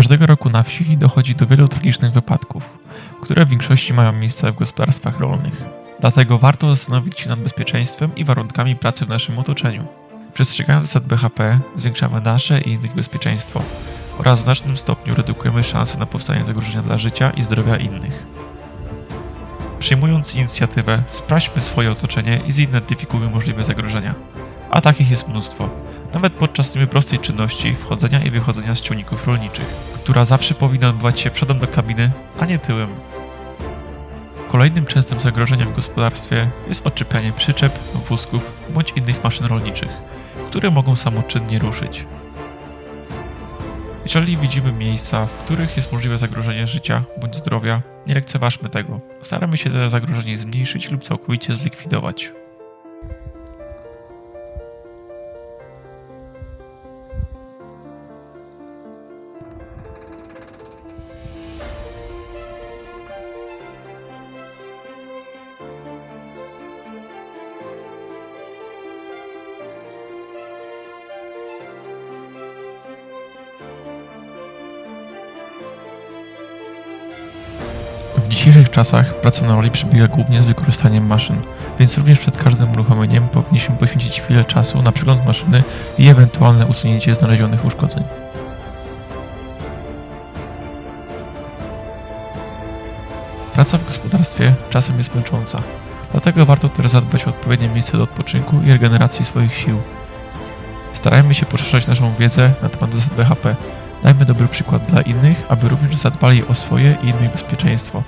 Każdego roku na wsi dochodzi do wielu tragicznych wypadków, które w większości mają miejsce w gospodarstwach rolnych. Dlatego warto zastanowić się nad bezpieczeństwem i warunkami pracy w naszym otoczeniu. Przestrzegając zasad BHP, zwiększamy nasze i innych bezpieczeństwo oraz w znacznym stopniu redukujemy szanse na powstanie zagrożenia dla życia i zdrowia innych. Przyjmując inicjatywę, sprawdźmy swoje otoczenie i zidentyfikujmy możliwe zagrożenia. A takich jest mnóstwo. Nawet podczas niby prostej czynności wchodzenia i wychodzenia z ciągników rolniczych, która zawsze powinna odbywać się przodem do kabiny, a nie tyłem. Kolejnym częstym zagrożeniem w gospodarstwie jest odczepianie przyczep, wózków bądź innych maszyn rolniczych, które mogą samoczynnie ruszyć. Jeżeli widzimy miejsca, w których jest możliwe zagrożenie życia bądź zdrowia, nie lekceważmy tego. Staramy się to zagrożenie zmniejszyć lub całkowicie zlikwidować. Dzisiejszych czasach praca na roli przebiega głównie z wykorzystaniem maszyn, więc również przed każdym uruchomieniem powinniśmy poświęcić chwilę czasu na przegląd maszyny i ewentualne usunięcie znalezionych uszkodzeń. Praca w gospodarstwie czasem jest męcząca, dlatego warto też zadbać o odpowiednie miejsce do odpoczynku i regeneracji swoich sił. Starajmy się poszerzać naszą wiedzę na temat zasad BHP, Dajmy dobry przykład dla innych, aby również zadbali o swoje i innych bezpieczeństwo.